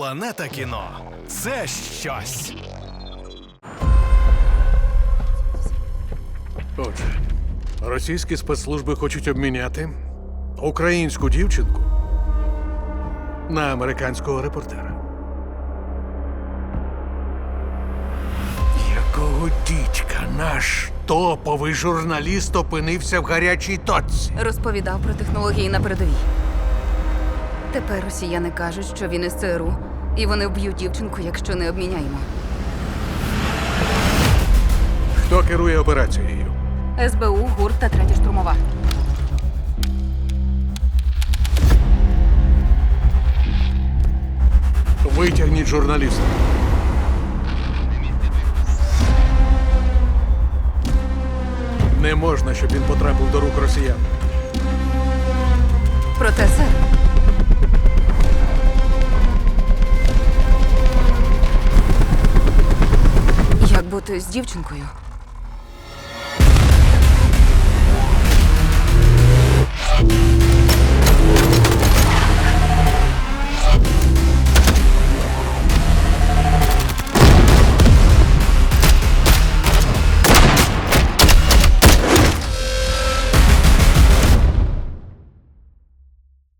Планета кіно це щось. Отже, російські спецслужби хочуть обміняти українську дівчинку на американського репортера. Якого дідька наш топовий журналіст опинився в гарячій точці? Розповідав про технології на передовій. Тепер росіяни кажуть, що він із ЦРУ, і вони вб'ють дівчинку, якщо не обміняємо. Хто керує операцією? СБУ, ГУР та третя штурмова. Витягніть журналіста. Не можна, щоб він потрапив до рук росіян. Бути з дівчинкою?